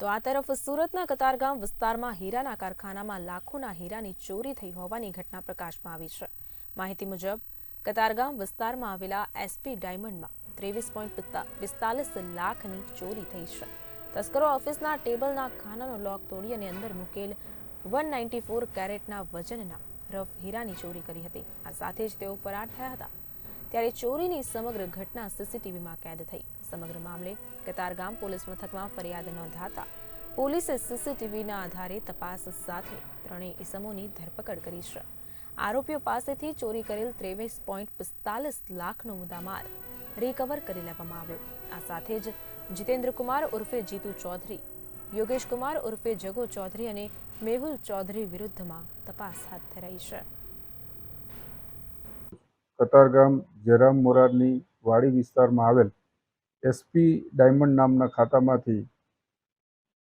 તો આ તરફ સુરતના કતારગામ વિસ્તારમાં હીરાના કારખાનામાં લાખોના હીરાની ચોરી થઈ હોવાની ઘટના પ્રકાશમાં આવી છે. માહિતી મુજબ, કતારગામ વિસ્તારમાં આવેલા એસપી ડાયમંડમાં ત્રેવીસ પોઈન્ટ પિસ્તાલીસ લાખની ચોરી થઈ છે. તસ્કરો ઓફિસના ટેબલના ખાનાનો લોક તોડી અને અંદર મૂકેલ વન નાઇન્ટી ફોર કેરેટના વજનના રફ હીરાની ચોરી કરી હતી. આ સાથે જ તેઓ ફરાર થયા હતા. ત્યારે ચોરીની સમગ્ર ઘટના સીસીટીવીમાં કેદ થઈ. સમગ્ર મામલે કતારગામ પોલીસ મથકમાં ફરિયાદ નોંધાતા પોલીસે સીસીટીવીના આધારે તપાસ સાથે ત્રણેય ઇસમોની ધરપકડ કરી છે. આરોપીઓ પાસેથી ચોરી કરેલ ત્રેવીસ પોઈન્ટ પિસ્તાલીસ લાખનો મુદ્દામાલ રિકવર કરી લેવામાં આવ્યો. આ સાથે જ જીતેન્દ્ર કુમાર ઉર્ફે જીતુ ચૌધરી, યોગેશ કુમાર ઉર્ફે જગો ચૌધરી અને મેહુલ ચૌધરી વિરુદ્ધમાં તપાસ હાથ ધરાઈ છે. કતારગામ જયરામ મોરારની વાડી વિસ્તારમાં આવેલ એસપી ડાયમંડ નામના ખાતામાંથી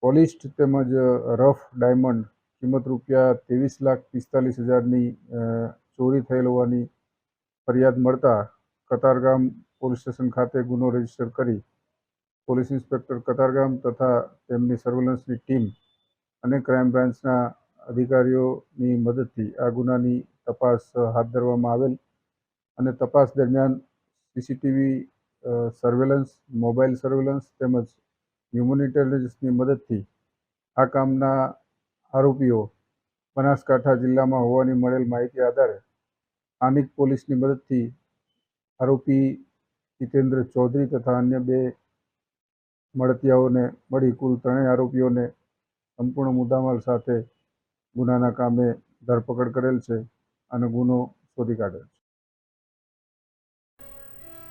પોલિસ્ટ તેમજ રફ ડાયમંડ કિંમત રૂપિયા ત્રેવીસ લાખ પિસ્તાલીસ હજારની ચોરી થયેલ હોવાની ફરિયાદ મળતા કતારગામ પોલીસ સ્ટેશન ખાતે ગુનો રજિસ્ટર કરી પોલીસ ઇન્સ્પેક્ટર કતારગામ તથા તેમની સર્વેલન્સની ટીમ અને ક્રાઇમ બ્રાન્ચના અધિકારીઓની મદદથી આ ગુનાની તપાસ હાથ ધરવામાં આવેલ. અને તપાસ દરમિયાન સીસીટીવી સર્વેલન્સ મોબાઈલ સર્વેલન્સ તેમજ હ્યુમન ઇન્ટેલિજન્સની મદદથી આ કામના આરોપીઓ બનાસકાંઠા જિલ્લામાં હોવાની મળેલ માહિતી આધારે સ્થાનિક પોલીસની મદદથી આરોપી જીતેન્દ્ર ચૌધરી તથા અન્ય બે મળતિયાઓને મળી કુલ ત્રણેય આરોપીઓને સંપૂર્ણ મુદ્દામાલ સાથે ગુનાના કામે ધરપકડ કરેલ છે અને ગુનો શોધી કાઢેલ છે.